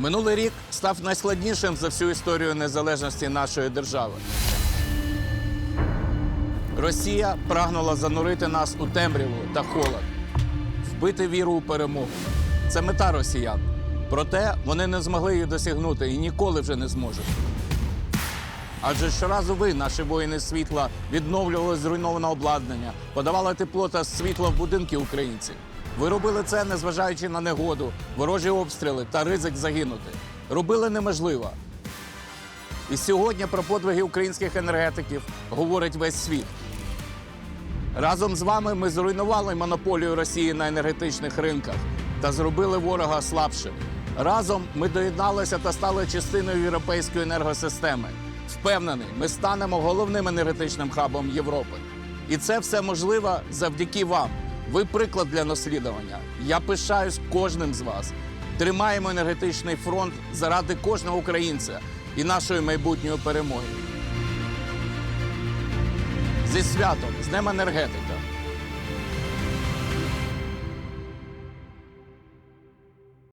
Минулий рік став найскладнішим за всю історію незалежності нашої держави. Росія прагнула занурити нас у темряву та холод, вбити віру у перемогу. Це мета росіян. Проте вони не змогли її досягнути і ніколи вже не зможуть. Адже щоразу ви, наші воїни світла, відновлювали зруйноване обладнання, подавали тепло та світло в будинки українців. Ви робили це, незважаючи на негоду, ворожі обстріли та ризик загинути. Робили неможливо. І сьогодні про подвиги українських енергетиків говорить весь світ. Разом з вами ми зруйнували монополію Росії на енергетичних ринках та зробили ворога слабшим. Разом ми доєдналися та стали частиною європейської енергосистеми. Впевнений, ми станемо головним енергетичним хабом Європи. І це все можливо завдяки вам. Ви приклад для наслідування. Я пишаюсь кожним з вас. Тримаємо енергетичний фронт заради кожного українця і нашої майбутньої перемоги. Зі святом, з Днем енергетика!